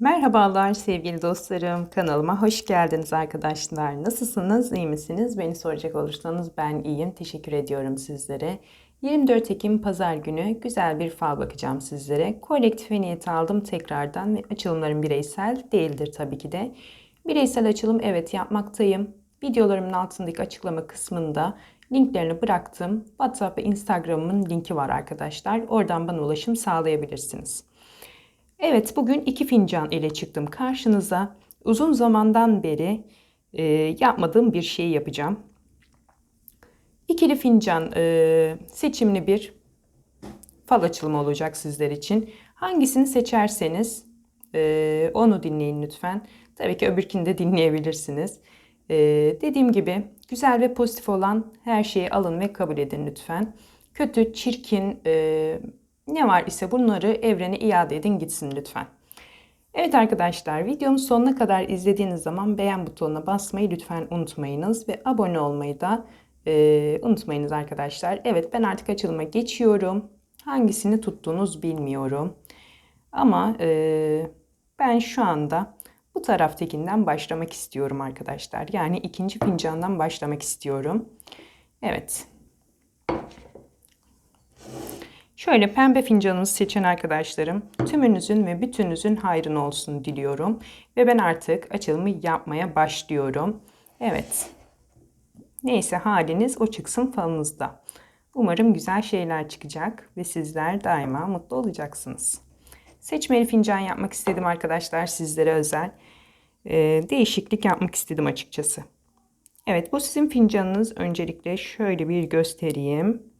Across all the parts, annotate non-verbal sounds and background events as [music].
Merhabalar sevgili dostlarım. Kanalıma hoş geldiniz arkadaşlar. Nasılsınız? İyi misiniz? Beni soracak olursanız ben iyiyim. Teşekkür ediyorum sizlere. 24 Ekim Pazar günü güzel bir fal bakacağım sizlere. Kolektife niyeti aldım tekrardan ve açılımlarım bireysel değildir tabii ki de. Bireysel açılım evet yapmaktayım. Videolarımın altındaki açıklama kısmında linklerini bıraktım. WhatsApp ve Instagram'ın linki var arkadaşlar. Oradan bana ulaşım sağlayabilirsiniz. Evet bugün iki fincan ile çıktım karşınıza. Uzun zamandan beri e, yapmadığım bir şeyi yapacağım. İkili fincan e, seçimli bir fal açılımı olacak sizler için. Hangisini seçerseniz e, onu dinleyin lütfen. Tabii ki öbürkini de dinleyebilirsiniz. E, dediğim gibi güzel ve pozitif olan her şeyi alın ve kabul edin lütfen. Kötü, çirkin, e, ne var ise bunları evrene iade edin gitsin lütfen. Evet arkadaşlar videomun sonuna kadar izlediğiniz zaman beğen butonuna basmayı lütfen unutmayınız. Ve abone olmayı da e, unutmayınız arkadaşlar. Evet ben artık açılıma geçiyorum. Hangisini tuttuğunuz bilmiyorum. Ama e, ben şu anda bu taraftakinden başlamak istiyorum arkadaşlar. Yani ikinci fincandan başlamak istiyorum. Evet. Şöyle pembe fincanımızı seçen arkadaşlarım tümünüzün ve bütününüzün hayrını olsun diliyorum. Ve ben artık açılımı yapmaya başlıyorum. Evet. Neyse haliniz o çıksın falınızda. Umarım güzel şeyler çıkacak ve sizler daima mutlu olacaksınız. Seçmeli fincan yapmak istedim arkadaşlar sizlere özel. Ee, değişiklik yapmak istedim açıkçası. Evet bu sizin fincanınız. Öncelikle şöyle bir göstereyim.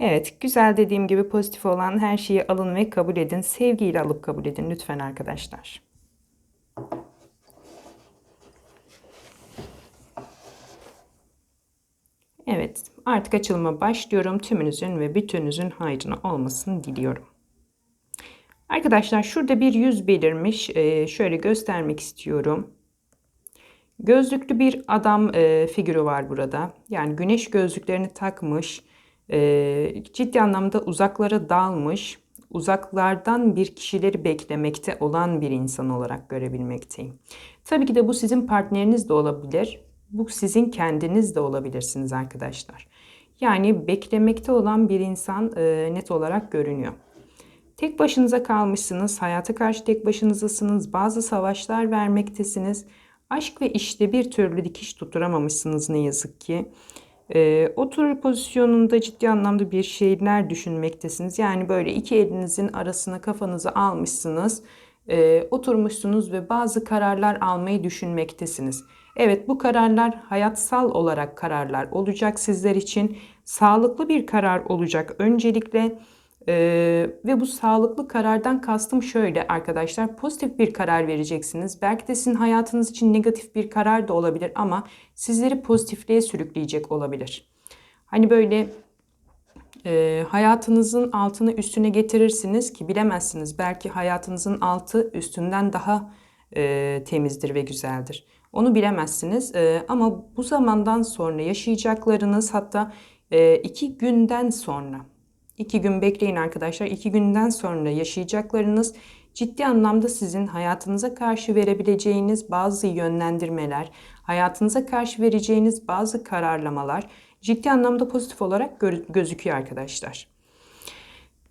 Evet, güzel dediğim gibi pozitif olan her şeyi alın ve kabul edin. Sevgiyle alıp kabul edin lütfen arkadaşlar. Evet, artık açılıma başlıyorum. Tümünüzün ve bütününüzün hayrına olmasını diliyorum. Arkadaşlar şurada bir yüz belirmiş. Ee, şöyle göstermek istiyorum. Gözlüklü bir adam e, figürü var burada. Yani güneş gözlüklerini takmış e, ciddi anlamda uzaklara dalmış, uzaklardan bir kişileri beklemekte olan bir insan olarak görebilmekteyim. Tabii ki de bu sizin partneriniz de olabilir. Bu sizin kendiniz de olabilirsiniz arkadaşlar. Yani beklemekte olan bir insan e, net olarak görünüyor. Tek başınıza kalmışsınız, hayata karşı tek başınızasınız, bazı savaşlar vermektesiniz. Aşk ve işte bir türlü dikiş tutturamamışsınız ne yazık ki. E, oturur pozisyonunda ciddi anlamda bir şeyler düşünmektesiniz. Yani böyle iki elinizin arasına kafanızı almışsınız, e, oturmuşsunuz ve bazı kararlar almayı düşünmektesiniz. Evet bu kararlar hayatsal olarak kararlar olacak sizler için. Sağlıklı bir karar olacak öncelikle. Ee, ve bu sağlıklı karardan kastım şöyle arkadaşlar pozitif bir karar vereceksiniz. Belki de sizin hayatınız için negatif bir karar da olabilir ama sizleri pozitifliğe sürükleyecek olabilir. Hani böyle e, hayatınızın altını üstüne getirirsiniz ki bilemezsiniz. Belki hayatınızın altı üstünden daha e, temizdir ve güzeldir. Onu bilemezsiniz e, ama bu zamandan sonra yaşayacaklarınız hatta e, iki günden sonra İki gün bekleyin arkadaşlar. İki günden sonra yaşayacaklarınız ciddi anlamda sizin hayatınıza karşı verebileceğiniz bazı yönlendirmeler, hayatınıza karşı vereceğiniz bazı kararlamalar ciddi anlamda pozitif olarak gözüküyor arkadaşlar.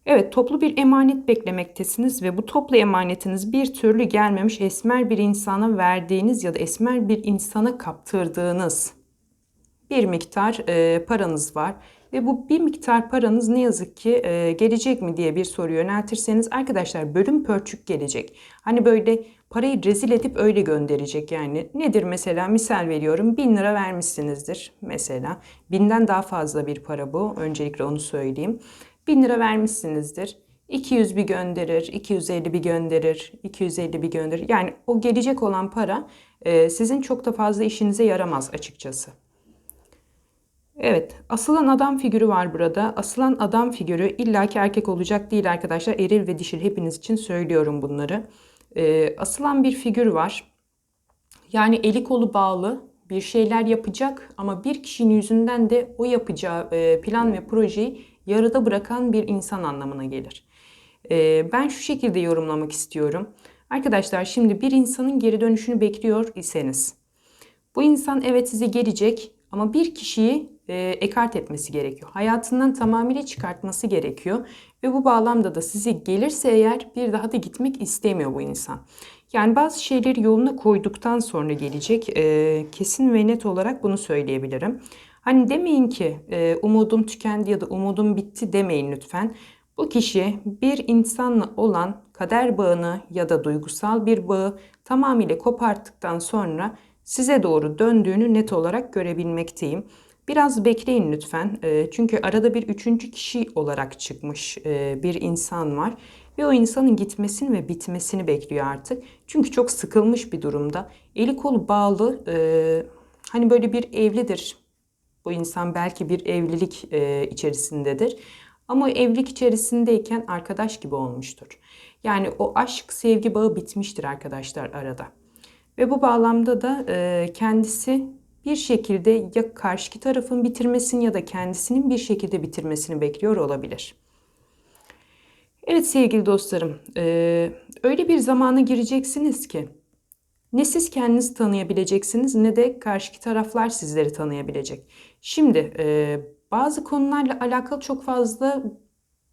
Evet toplu bir emanet beklemektesiniz ve bu toplu emanetiniz bir türlü gelmemiş esmer bir insana verdiğiniz ya da esmer bir insana kaptırdığınız bir miktar e, paranız var. Ve bu bir miktar paranız ne yazık ki e, gelecek mi diye bir soru yöneltirseniz arkadaşlar bölüm pörçük gelecek. Hani böyle parayı rezil edip öyle gönderecek yani. Nedir mesela misal veriyorum bin lira vermişsinizdir mesela. Binden daha fazla bir para bu öncelikle onu söyleyeyim. Bin lira vermişsinizdir. 200 bir gönderir, 250 bir gönderir, 250 bir gönderir. Yani o gelecek olan para e, sizin çok da fazla işinize yaramaz açıkçası. Evet, asılan adam figürü var burada. Asılan adam figürü illaki erkek olacak değil arkadaşlar. Eril ve dişil hepiniz için söylüyorum bunları. Ee, asılan bir figür var. Yani eli kolu bağlı bir şeyler yapacak ama bir kişinin yüzünden de o yapacağı e, plan ve projeyi yarıda bırakan bir insan anlamına gelir. Ee, ben şu şekilde yorumlamak istiyorum. Arkadaşlar şimdi bir insanın geri dönüşünü bekliyor iseniz. Bu insan evet size gelecek ama bir kişiyi e, ekart etmesi gerekiyor. Hayatından tamamıyla çıkartması gerekiyor. Ve bu bağlamda da size gelirse eğer bir daha da gitmek istemiyor bu insan. Yani bazı şeyleri yoluna koyduktan sonra gelecek. E, kesin ve net olarak bunu söyleyebilirim. Hani demeyin ki e, umudum tükendi ya da umudum bitti demeyin lütfen. Bu kişi bir insanla olan kader bağını ya da duygusal bir bağı tamamıyla koparttıktan sonra size doğru döndüğünü net olarak görebilmekteyim. Biraz bekleyin lütfen. E, çünkü arada bir üçüncü kişi olarak çıkmış e, bir insan var. Ve o insanın gitmesini ve bitmesini bekliyor artık. Çünkü çok sıkılmış bir durumda. Eli kolu bağlı. E, hani böyle bir evlidir. Bu insan belki bir evlilik içerisindedir. Ama evlilik içerisindeyken arkadaş gibi olmuştur. Yani o aşk, sevgi bağı bitmiştir arkadaşlar arada. Ve bu bağlamda da kendisi bir şekilde ya karşıki tarafın bitirmesini ya da kendisinin bir şekilde bitirmesini bekliyor olabilir. Evet sevgili dostlarım, öyle bir zamana gireceksiniz ki ne siz kendinizi tanıyabileceksiniz ne de karşıki taraflar sizleri tanıyabilecek. Şimdi bazı konularla alakalı çok fazla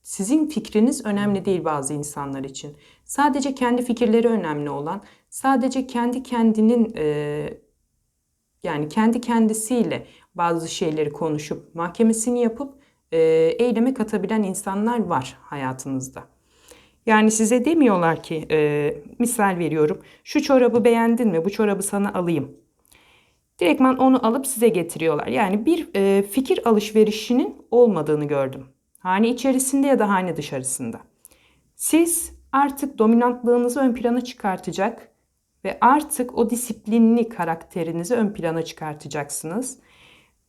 sizin fikriniz önemli değil bazı insanlar için. Sadece kendi fikirleri önemli olan, sadece kendi kendinin e, yani kendi kendisiyle bazı şeyleri konuşup mahkemesini yapıp e, eyleme katabilen insanlar var hayatınızda. Yani size demiyorlar ki e, misal veriyorum şu çorabı beğendin mi bu çorabı sana alayım. Direktman onu alıp size getiriyorlar. Yani bir e, fikir alışverişinin olmadığını gördüm. Hane içerisinde ya da hane dışarısında. Siz artık dominantlığınızı ön plana çıkartacak ve artık o disiplinli karakterinizi ön plana çıkartacaksınız.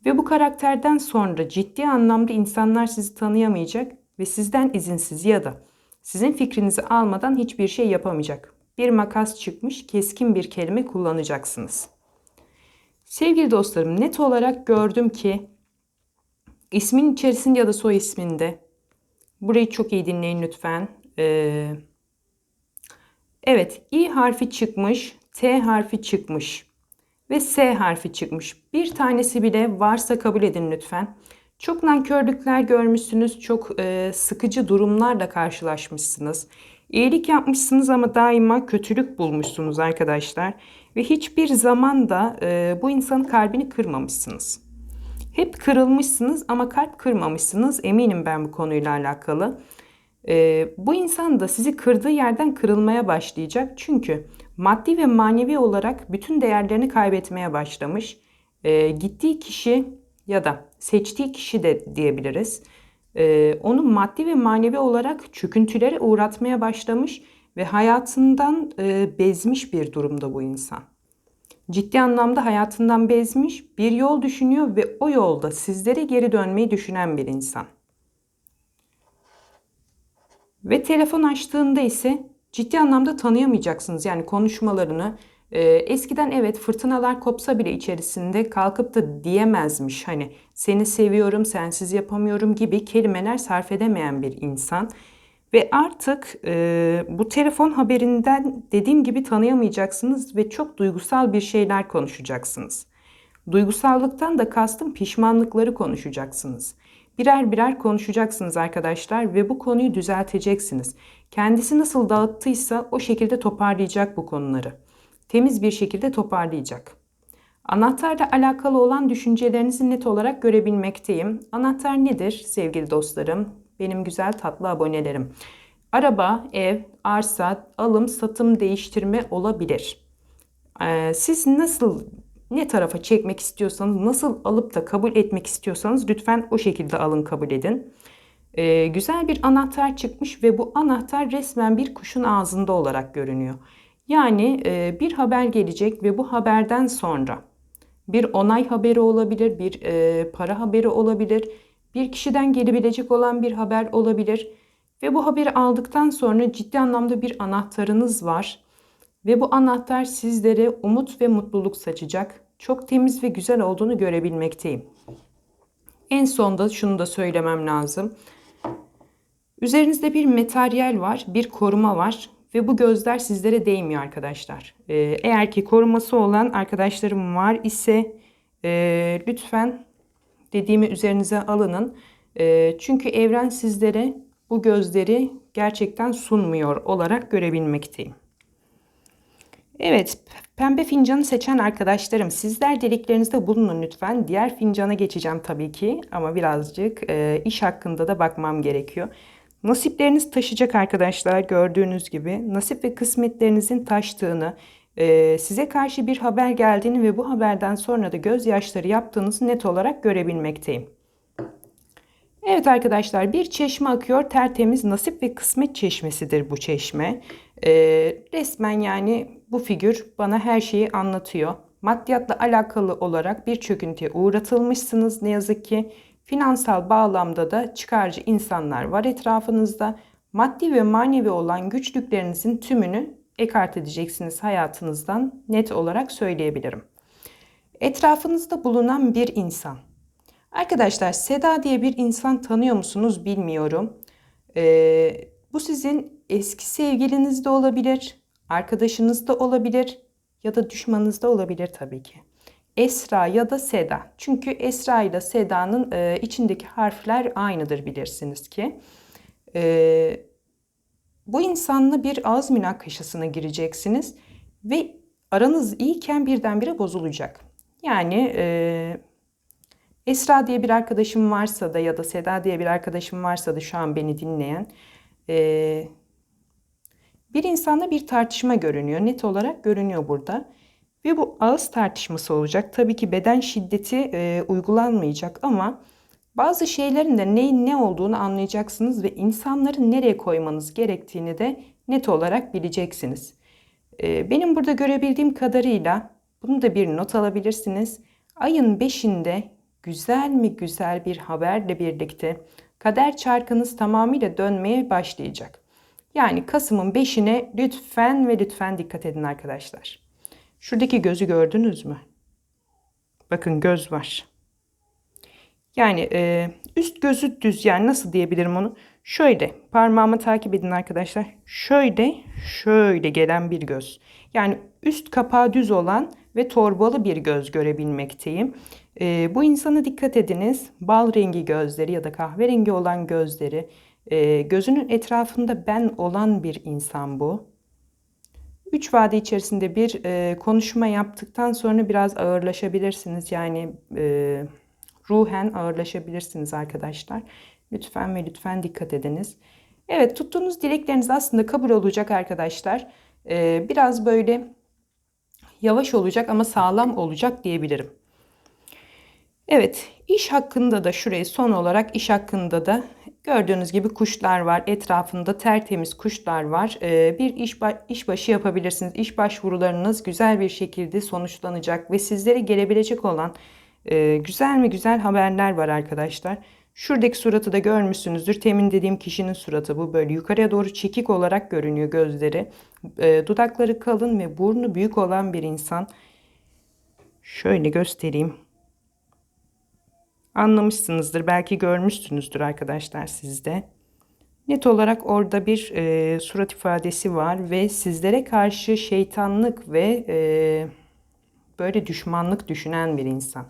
Ve bu karakterden sonra ciddi anlamda insanlar sizi tanıyamayacak ve sizden izinsiz ya da sizin fikrinizi almadan hiçbir şey yapamayacak. Bir makas çıkmış keskin bir kelime kullanacaksınız. Sevgili dostlarım net olarak gördüm ki ismin içerisinde ya da soy isminde burayı çok iyi dinleyin lütfen. Ee, Evet, İ harfi çıkmış, T harfi çıkmış ve S harfi çıkmış. Bir tanesi bile varsa kabul edin lütfen. Çok nankörlükler görmüşsünüz, çok e, sıkıcı durumlarla karşılaşmışsınız. İyilik yapmışsınız ama daima kötülük bulmuşsunuz arkadaşlar. Ve hiçbir zaman da e, bu insanın kalbini kırmamışsınız. Hep kırılmışsınız ama kalp kırmamışsınız. Eminim ben bu konuyla alakalı. E, bu insan da sizi kırdığı yerden kırılmaya başlayacak. Çünkü maddi ve manevi olarak bütün değerlerini kaybetmeye başlamış. E, gittiği kişi ya da seçtiği kişi de diyebiliriz. E, onu maddi ve manevi olarak çöküntülere uğratmaya başlamış ve hayatından e, bezmiş bir durumda bu insan. Ciddi anlamda hayatından bezmiş, bir yol düşünüyor ve o yolda sizlere geri dönmeyi düşünen bir insan. Ve telefon açtığında ise ciddi anlamda tanıyamayacaksınız. Yani konuşmalarını e, eskiden evet fırtınalar kopsa bile içerisinde kalkıp da diyemezmiş. Hani seni seviyorum, sensiz yapamıyorum gibi kelimeler sarf edemeyen bir insan. Ve artık e, bu telefon haberinden dediğim gibi tanıyamayacaksınız ve çok duygusal bir şeyler konuşacaksınız. Duygusallıktan da kastım pişmanlıkları konuşacaksınız. Birer birer konuşacaksınız arkadaşlar ve bu konuyu düzelteceksiniz. Kendisi nasıl dağıttıysa o şekilde toparlayacak bu konuları. Temiz bir şekilde toparlayacak. Anahtarla alakalı olan düşüncelerinizi net olarak görebilmekteyim. Anahtar nedir sevgili dostlarım? Benim güzel tatlı abonelerim. Araba, ev, arsa, alım, satım, değiştirme olabilir. Ee, siz nasıl ne tarafa çekmek istiyorsanız, nasıl alıp da kabul etmek istiyorsanız lütfen o şekilde alın kabul edin. Ee, güzel bir anahtar çıkmış ve bu anahtar resmen bir kuşun ağzında olarak görünüyor. Yani e, bir haber gelecek ve bu haberden sonra bir onay haberi olabilir, bir e, para haberi olabilir, bir kişiden gelebilecek olan bir haber olabilir. Ve bu haberi aldıktan sonra ciddi anlamda bir anahtarınız var. Ve bu anahtar sizlere umut ve mutluluk saçacak. Çok temiz ve güzel olduğunu görebilmekteyim. En sonda şunu da söylemem lazım. Üzerinizde bir materyal var, bir koruma var. ve bu gözler sizlere değmiyor arkadaşlar. Ee, eğer ki koruması olan arkadaşlarım var ise e, lütfen dediğimi üzerinize alının. E, çünkü evren sizlere bu gözleri gerçekten sunmuyor olarak görebilmekteyim. Evet, pembe fincanı seçen arkadaşlarım sizler deliklerinizde bulunun lütfen. Diğer fincana geçeceğim tabii ki ama birazcık e, iş hakkında da bakmam gerekiyor. Nasipleriniz taşıyacak arkadaşlar gördüğünüz gibi. Nasip ve kısmetlerinizin taştığını, e, size karşı bir haber geldiğini ve bu haberden sonra da gözyaşları yaptığınızı net olarak görebilmekteyim. Evet arkadaşlar bir çeşme akıyor tertemiz nasip ve kısmet çeşmesidir bu çeşme. E, resmen yani bu figür bana her şeyi anlatıyor. Maddiyatla alakalı olarak bir çöküntüye uğratılmışsınız ne yazık ki. Finansal bağlamda da çıkarcı insanlar var etrafınızda. Maddi ve manevi olan güçlüklerinizin tümünü ekart edeceksiniz hayatınızdan net olarak söyleyebilirim. Etrafınızda bulunan bir insan. Arkadaşlar Seda diye bir insan tanıyor musunuz bilmiyorum. Ee, bu sizin eski sevgiliniz de olabilir, arkadaşınız da olabilir ya da düşmanınız da olabilir tabii ki. Esra ya da Seda. Çünkü Esra ile Seda'nın e, içindeki harfler aynıdır bilirsiniz ki. E, bu insanla bir ağız münakaşasına gireceksiniz ve aranız iyiken birdenbire bozulacak. Yani e, Esra diye bir arkadaşım varsa da ya da Seda diye bir arkadaşım varsa da şu an beni dinleyen e, bir insanla bir tartışma görünüyor. Net olarak görünüyor burada. Ve bu ağız tartışması olacak. Tabii ki beden şiddeti e, uygulanmayacak ama bazı şeylerin de neyin ne olduğunu anlayacaksınız ve insanları nereye koymanız gerektiğini de net olarak bileceksiniz. E, benim burada görebildiğim kadarıyla bunu da bir not alabilirsiniz. Ayın 5'inde güzel mi güzel bir haberle birlikte kader çarkınız tamamıyla dönmeye başlayacak. Yani Kasım'ın 5'ine lütfen ve lütfen dikkat edin arkadaşlar. Şuradaki gözü gördünüz mü? Bakın göz var. Yani e, üst gözü düz yani nasıl diyebilirim onu? Şöyle parmağımı takip edin arkadaşlar. Şöyle şöyle gelen bir göz. Yani üst kapağı düz olan ve torbalı bir göz görebilmekteyim. E, bu insana dikkat ediniz. Bal rengi gözleri ya da kahverengi olan gözleri. E, gözünün etrafında ben olan bir insan bu. Üç vade içerisinde bir e, konuşma yaptıktan sonra biraz ağırlaşabilirsiniz. Yani e, ruhen ağırlaşabilirsiniz arkadaşlar. Lütfen ve lütfen dikkat ediniz. Evet tuttuğunuz dilekleriniz aslında kabul olacak arkadaşlar. E, biraz böyle yavaş olacak ama sağlam olacak diyebilirim. Evet iş hakkında da şurayı son olarak iş hakkında da Gördüğünüz gibi kuşlar var. Etrafında tertemiz kuşlar var. Ee, bir iş, iş başı yapabilirsiniz. İş başvurularınız güzel bir şekilde sonuçlanacak ve sizlere gelebilecek olan e, güzel mi güzel haberler var arkadaşlar. Şuradaki suratı da görmüşsünüzdür. Temin dediğim kişinin suratı bu böyle yukarıya doğru çekik olarak görünüyor gözleri. E, dudakları kalın ve burnu büyük olan bir insan. Şöyle göstereyim. Anlamışsınızdır. Belki görmüşsünüzdür arkadaşlar sizde. Net olarak orada bir e, surat ifadesi var ve sizlere karşı şeytanlık ve e, böyle düşmanlık düşünen bir insan.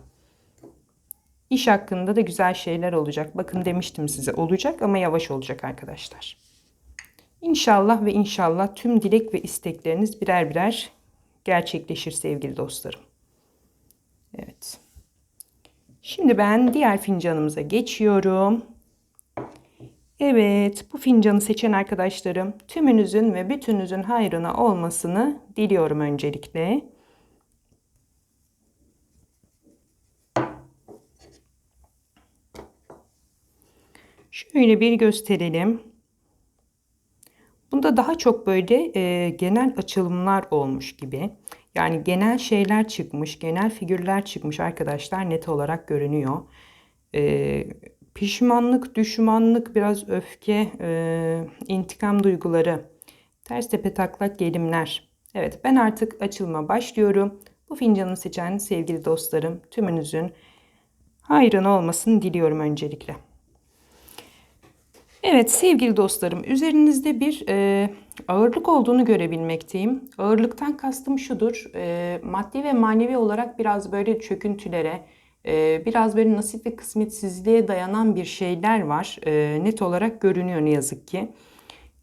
İş hakkında da güzel şeyler olacak. Bakın demiştim size olacak ama yavaş olacak arkadaşlar. İnşallah ve inşallah tüm dilek ve istekleriniz birer birer gerçekleşir sevgili dostlarım. Evet. Şimdi ben diğer fincanımıza geçiyorum. Evet, bu fincanı seçen arkadaşlarım tümünüzün ve bütününüzün hayrına olmasını diliyorum öncelikle. Şöyle bir gösterelim. Bunda daha çok böyle e, genel açılımlar olmuş gibi. Yani genel şeyler çıkmış, genel figürler çıkmış arkadaşlar net olarak görünüyor. Ee, pişmanlık, düşmanlık, biraz öfke, e, intikam duyguları, ters tepe taklak gelimler. Evet ben artık açılma başlıyorum. Bu fincanı seçen sevgili dostlarım tümünüzün hayrın olmasını diliyorum öncelikle. Evet sevgili dostlarım üzerinizde bir e, ağırlık olduğunu görebilmekteyim. Ağırlıktan kastım şudur e, maddi ve manevi olarak biraz böyle çöküntülere e, biraz böyle nasip ve kısmetsizliğe dayanan bir şeyler var. E, net olarak görünüyor ne yazık ki.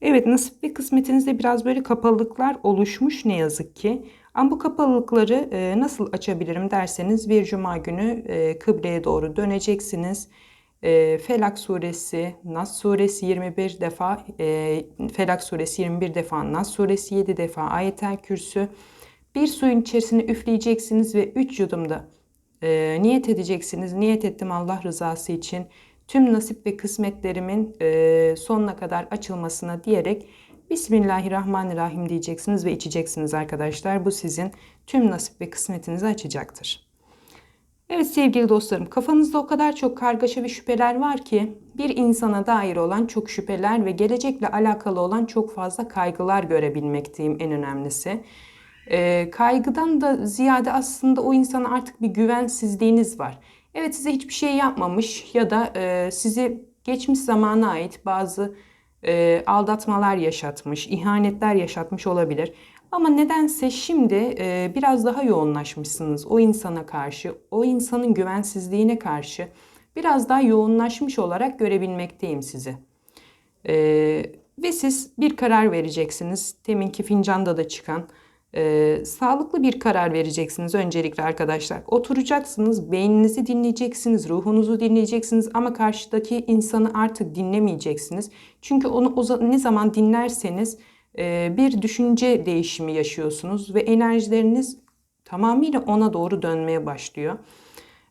Evet nasip ve kısmetinizde biraz böyle kapalılıklar oluşmuş ne yazık ki. Ama bu kapalılıkları e, nasıl açabilirim derseniz bir cuma günü e, kıbleye doğru döneceksiniz. E, Felak suresi, Nas suresi 21 defa, e, Felak suresi 21 defa, Nas suresi 7 defa, ayetel kürsü. Bir suyun içerisine üfleyeceksiniz ve 3 yudumda e, niyet edeceksiniz. Niyet ettim Allah rızası için tüm nasip ve kısmetlerimin e, sonuna kadar açılmasına diyerek Bismillahirrahmanirrahim diyeceksiniz ve içeceksiniz arkadaşlar. Bu sizin tüm nasip ve kısmetinizi açacaktır. Evet sevgili dostlarım kafanızda o kadar çok kargaşa ve şüpheler var ki bir insana dair olan çok şüpheler ve gelecekle alakalı olan çok fazla kaygılar görebilmekteyim en önemlisi. E, kaygıdan da ziyade aslında o insana artık bir güvensizliğiniz var. Evet size hiçbir şey yapmamış ya da e, sizi geçmiş zamana ait bazı e, aldatmalar yaşatmış, ihanetler yaşatmış olabilir. Ama nedense şimdi e, biraz daha yoğunlaşmışsınız o insana karşı, o insanın güvensizliğine karşı biraz daha yoğunlaşmış olarak görebilmekteyim sizi. E, ve siz bir karar vereceksiniz. Teminki fincanda da çıkan e, sağlıklı bir karar vereceksiniz öncelikle arkadaşlar. Oturacaksınız, beyninizi dinleyeceksiniz, ruhunuzu dinleyeceksiniz ama karşıdaki insanı artık dinlemeyeceksiniz. Çünkü onu o, ne zaman dinlerseniz bir düşünce değişimi yaşıyorsunuz ve enerjileriniz tamamıyla ona doğru dönmeye başlıyor.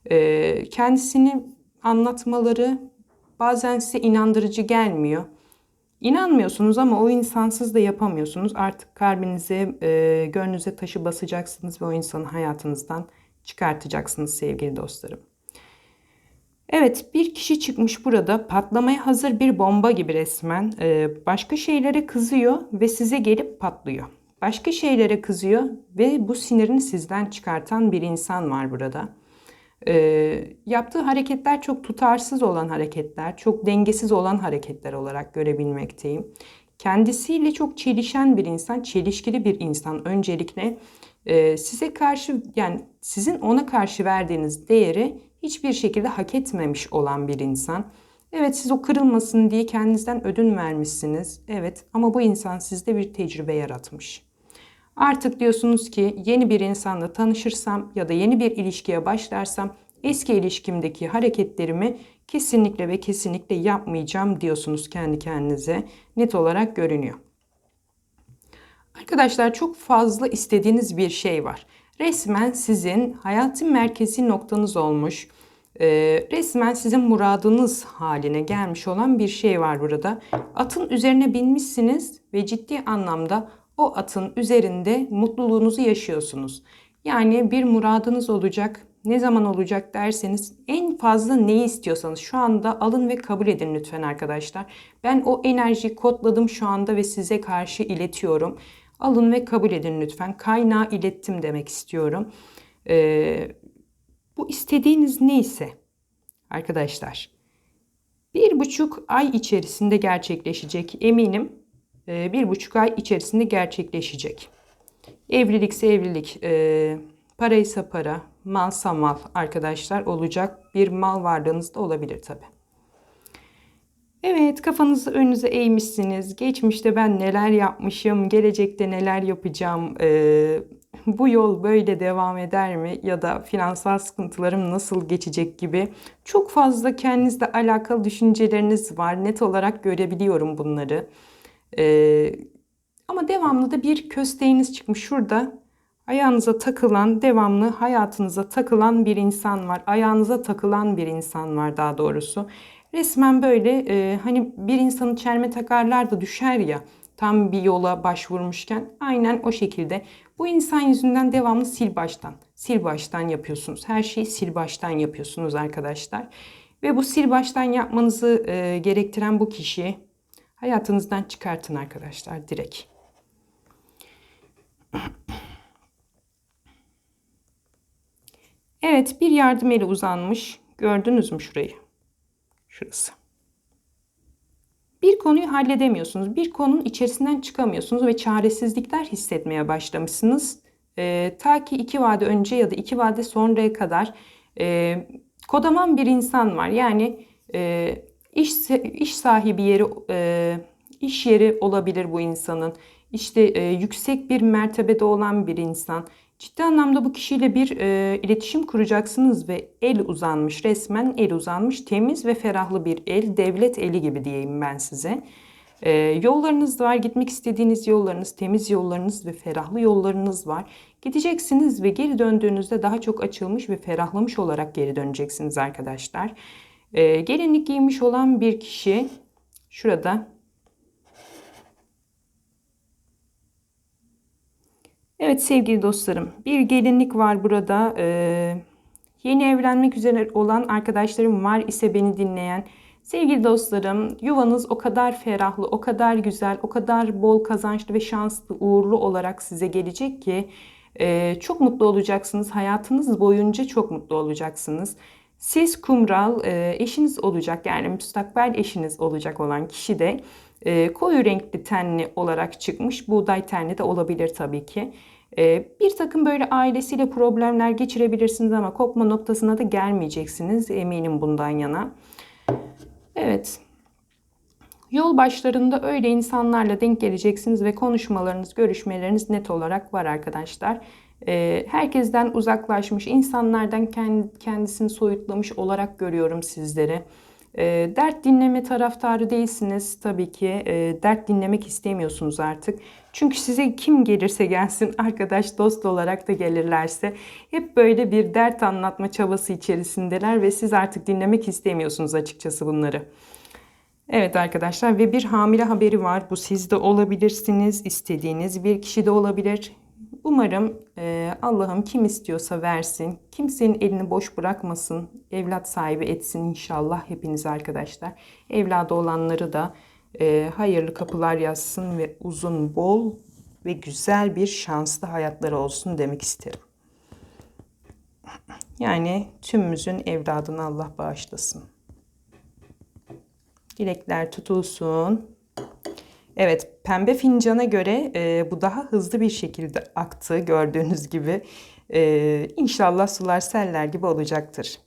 E, kendisini anlatmaları bazen size inandırıcı gelmiyor. İnanmıyorsunuz ama o insansız da yapamıyorsunuz. Artık kalbinize, e, gönlünüze taşı basacaksınız ve o insanı hayatınızdan çıkartacaksınız sevgili dostlarım. Evet bir kişi çıkmış burada patlamaya hazır bir bomba gibi resmen. Ee, başka şeylere kızıyor ve size gelip patlıyor. Başka şeylere kızıyor ve bu sinirini sizden çıkartan bir insan var burada. Ee, yaptığı hareketler çok tutarsız olan hareketler, çok dengesiz olan hareketler olarak görebilmekteyim. Kendisiyle çok çelişen bir insan, çelişkili bir insan öncelikle e, size karşı yani sizin ona karşı verdiğiniz değeri hiçbir şekilde hak etmemiş olan bir insan. Evet siz o kırılmasın diye kendinizden ödün vermişsiniz. Evet ama bu insan sizde bir tecrübe yaratmış. Artık diyorsunuz ki yeni bir insanla tanışırsam ya da yeni bir ilişkiye başlarsam eski ilişkimdeki hareketlerimi kesinlikle ve kesinlikle yapmayacağım diyorsunuz kendi kendinize. Net olarak görünüyor. Arkadaşlar çok fazla istediğiniz bir şey var. Resmen sizin hayatın merkezi noktanız olmuş. E, resmen sizin muradınız haline gelmiş olan bir şey var burada. Atın üzerine binmişsiniz ve ciddi anlamda o atın üzerinde mutluluğunuzu yaşıyorsunuz. Yani bir muradınız olacak. Ne zaman olacak derseniz en fazla neyi istiyorsanız şu anda alın ve kabul edin lütfen arkadaşlar. Ben o enerjiyi kodladım şu anda ve size karşı iletiyorum. Alın ve kabul edin lütfen. Kaynağı ilettim demek istiyorum. Ee, bu istediğiniz neyse arkadaşlar bir buçuk ay içerisinde gerçekleşecek eminim. Ee, bir buçuk ay içerisinde gerçekleşecek. Evlilikse evlilik, e, paraysa para, malsa mal arkadaşlar olacak. Bir mal varlığınız da olabilir tabi. Evet kafanızı önünüze eğmişsiniz. Geçmişte ben neler yapmışım, gelecekte neler yapacağım, ee, bu yol böyle devam eder mi ya da finansal sıkıntılarım nasıl geçecek gibi çok fazla kendinizle alakalı düşünceleriniz var. Net olarak görebiliyorum bunları. Ee, ama devamlı da bir kösteğiniz çıkmış. Şurada ayağınıza takılan, devamlı hayatınıza takılan bir insan var. Ayağınıza takılan bir insan var daha doğrusu. Resmen böyle e, hani bir insanı çelme takarlar da düşer ya tam bir yola başvurmuşken aynen o şekilde bu insan yüzünden devamlı sil baştan, sil baştan yapıyorsunuz. Her şeyi sil baştan yapıyorsunuz arkadaşlar. Ve bu sil baştan yapmanızı e, gerektiren bu kişi hayatınızdan çıkartın arkadaşlar direkt. Evet bir yardım eli uzanmış. Gördünüz mü şurayı? Şurası. Bir konuyu halledemiyorsunuz. Bir konunun içerisinden çıkamıyorsunuz ve çaresizlikler hissetmeye başlamışsınız. E, ta ki iki vade önce ya da iki vade sonraya kadar e, kodaman bir insan var. Yani e, iş, iş sahibi yeri, e, iş yeri olabilir bu insanın. İşte e, yüksek bir mertebede olan bir insan. Ciddi anlamda bu kişiyle bir e, iletişim kuracaksınız ve el uzanmış, resmen el uzanmış, temiz ve ferahlı bir el, devlet eli gibi diyeyim ben size. E, yollarınız var, gitmek istediğiniz yollarınız, temiz yollarınız ve ferahlı yollarınız var. Gideceksiniz ve geri döndüğünüzde daha çok açılmış ve ferahlamış olarak geri döneceksiniz arkadaşlar. E, gelinlik giymiş olan bir kişi şurada Evet sevgili dostlarım, bir gelinlik var burada. Ee, yeni evlenmek üzere olan arkadaşlarım var ise beni dinleyen. Sevgili dostlarım, yuvanız o kadar ferahlı, o kadar güzel, o kadar bol kazançlı ve şanslı, uğurlu olarak size gelecek ki e, çok mutlu olacaksınız. Hayatınız boyunca çok mutlu olacaksınız. Siz kumral e, eşiniz olacak yani müstakbel eşiniz olacak olan kişi de e, koyu renkli tenli olarak çıkmış. Buğday tenli de olabilir tabii ki. E, bir takım böyle ailesiyle problemler geçirebilirsiniz ama kopma noktasına da gelmeyeceksiniz. Eminim bundan yana. Evet. Yol başlarında öyle insanlarla denk geleceksiniz ve konuşmalarınız, görüşmeleriniz net olarak var arkadaşlar. E, herkesten uzaklaşmış, insanlardan kendisini soyutlamış olarak görüyorum sizleri. E, dert dinleme taraftarı değilsiniz tabii ki. Dert dinlemek istemiyorsunuz artık. Çünkü size kim gelirse gelsin, arkadaş, dost olarak da gelirlerse hep böyle bir dert anlatma çabası içerisindeler ve siz artık dinlemek istemiyorsunuz açıkçası bunları. Evet arkadaşlar ve bir hamile haberi var. Bu siz de olabilirsiniz, istediğiniz bir kişi de olabilir. Umarım e, Allah'ım kim istiyorsa versin. Kimsenin elini boş bırakmasın. Evlat sahibi etsin inşallah hepiniz arkadaşlar. Evladı olanları da e, hayırlı kapılar yazsın ve uzun, bol ve güzel bir şanslı hayatları olsun demek isterim. Yani tümümüzün evladını Allah bağışlasın. Dilekler tutulsun. Evet, pembe fincana göre e, bu daha hızlı bir şekilde aktı gördüğünüz gibi. E, inşallah sular seller gibi olacaktır.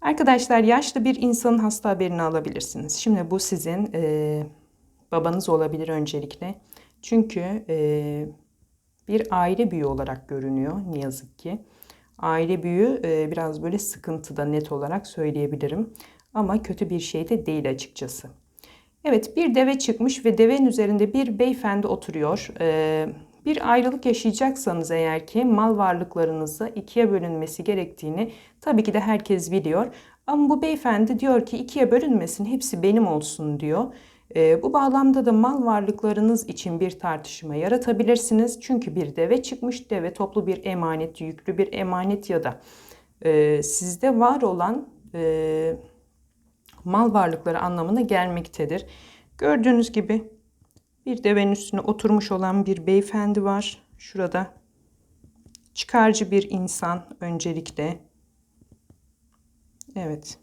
Arkadaşlar yaşlı bir insanın hasta haberini alabilirsiniz. Şimdi bu sizin e, babanız olabilir öncelikle. Çünkü e, bir aile büyüğü olarak görünüyor ne yazık ki. Aile büyüğü e, biraz böyle sıkıntıda net olarak söyleyebilirim. Ama kötü bir şey de değil açıkçası. Evet bir deve çıkmış ve devenin üzerinde bir beyefendi oturuyor. Ee, bir ayrılık yaşayacaksanız eğer ki mal varlıklarınızı ikiye bölünmesi gerektiğini tabii ki de herkes biliyor. Ama bu beyefendi diyor ki ikiye bölünmesin hepsi benim olsun diyor. E, bu bağlamda da mal varlıklarınız için bir tartışma yaratabilirsiniz. Çünkü bir deve çıkmış deve toplu bir emanet, yüklü bir emanet ya da e, sizde var olan e, mal varlıkları anlamına gelmektedir. Gördüğünüz gibi bir devenin üstüne oturmuş olan bir beyefendi var. Şurada çıkarcı bir insan öncelikle. Evet.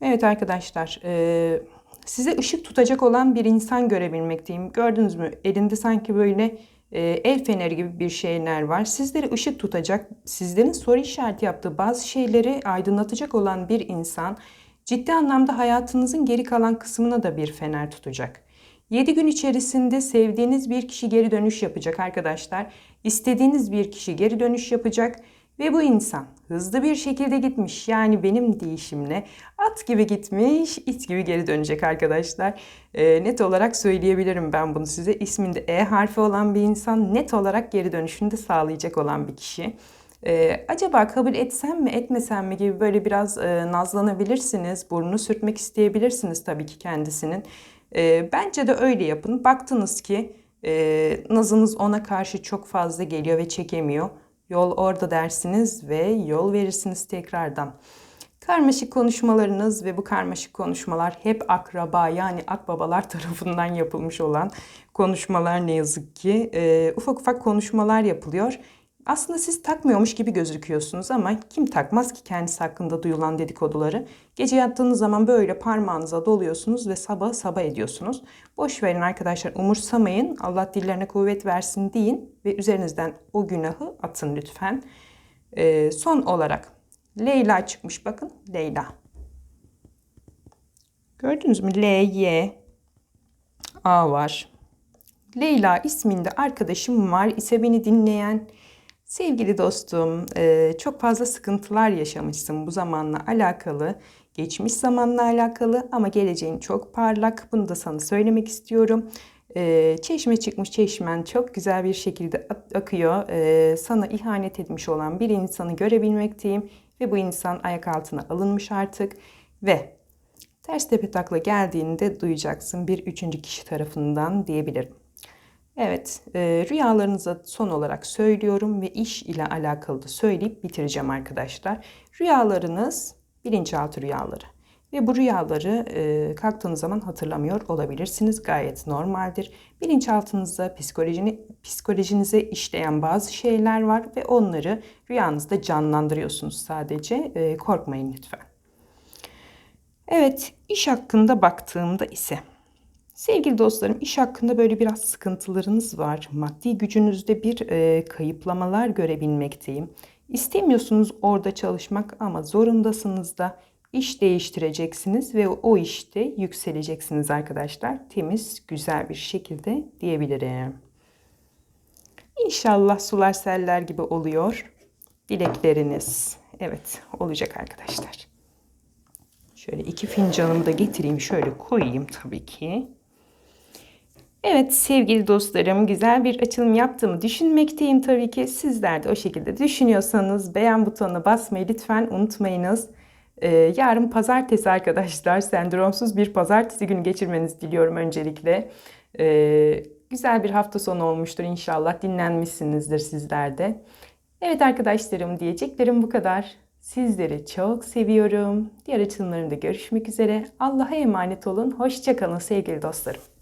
Evet arkadaşlar, e, size ışık tutacak olan bir insan görebilmekteyim. Gördünüz mü? Elinde sanki böyle e, el feneri gibi bir şeyler var. Sizleri ışık tutacak, sizlerin soru işareti yaptığı bazı şeyleri aydınlatacak olan bir insan ciddi anlamda hayatınızın geri kalan kısmına da bir fener tutacak. 7 gün içerisinde sevdiğiniz bir kişi geri dönüş yapacak arkadaşlar. İstediğiniz bir kişi geri dönüş yapacak ve bu insan hızlı bir şekilde gitmiş. Yani benim deyişimle at gibi gitmiş, it gibi geri dönecek arkadaşlar. E, net olarak söyleyebilirim ben bunu size. İsminde E harfi olan bir insan net olarak geri dönüşünü de sağlayacak olan bir kişi. Ee, acaba kabul etsem mi etmesem mi gibi böyle biraz e, nazlanabilirsiniz. Burnunu sürtmek isteyebilirsiniz tabii ki kendisinin. E, bence de öyle yapın. Baktınız ki e, nazınız ona karşı çok fazla geliyor ve çekemiyor. Yol orada dersiniz ve yol verirsiniz tekrardan. Karmaşık konuşmalarınız ve bu karmaşık konuşmalar hep akraba yani akbabalar [laughs] tarafından yapılmış olan konuşmalar ne yazık ki. E, ufak ufak konuşmalar yapılıyor. Aslında siz takmıyormuş gibi gözüküyorsunuz ama kim takmaz ki kendisi hakkında duyulan dedikoduları? Gece yattığınız zaman böyle parmağınıza doluyorsunuz ve sabah sabah ediyorsunuz. Boş verin arkadaşlar umursamayın. Allah dillerine kuvvet versin deyin ve üzerinizden o günahı atın lütfen. Ee, son olarak Leyla çıkmış bakın Leyla. Gördünüz mü? L, Y, A var. Leyla isminde arkadaşım var ise beni dinleyen sevgili dostum e, çok fazla sıkıntılar yaşamışsın bu zamanla alakalı geçmiş zamanla alakalı ama geleceğin çok parlak bunu da sana söylemek istiyorum. E, çeşme çıkmış çeşmen çok güzel bir şekilde akıyor. E, sana ihanet etmiş olan bir insanı görebilmekteyim ve bu insan ayak altına alınmış artık ve ters tepe takla geldiğinde duyacaksın bir üçüncü kişi tarafından diyebilirim. Evet, e, rüyalarınıza son olarak söylüyorum ve iş ile alakalı da söyleyip bitireceğim arkadaşlar. Rüyalarınız bilinçaltı rüyaları. Ve bu rüyaları e, kalktığınız zaman hatırlamıyor olabilirsiniz. Gayet normaldir. Bilinçaltınızda psikolojini, psikolojinize işleyen bazı şeyler var ve onları rüyanızda canlandırıyorsunuz sadece. E, korkmayın lütfen. Evet, iş hakkında baktığımda ise Sevgili dostlarım iş hakkında böyle biraz sıkıntılarınız var. Maddi gücünüzde bir e, kayıplamalar görebilmekteyim. İstemiyorsunuz orada çalışmak ama zorundasınız da iş değiştireceksiniz ve o işte yükseleceksiniz arkadaşlar. Temiz, güzel bir şekilde diyebilirim. İnşallah sular seller gibi oluyor. Dilekleriniz. Evet olacak arkadaşlar. Şöyle iki fincanımı da getireyim. Şöyle koyayım tabii ki. Evet sevgili dostlarım güzel bir açılım yaptığımı düşünmekteyim tabii ki. Sizler de o şekilde düşünüyorsanız beğen butonuna basmayı lütfen unutmayınız. Ee, yarın pazartesi arkadaşlar sendromsuz bir pazartesi günü geçirmenizi diliyorum öncelikle. Ee, güzel bir hafta sonu olmuştur inşallah dinlenmişsinizdir sizler de. Evet arkadaşlarım diyeceklerim bu kadar. Sizleri çok seviyorum. Diğer açılımlarımda görüşmek üzere. Allah'a emanet olun. Hoşçakalın sevgili dostlarım.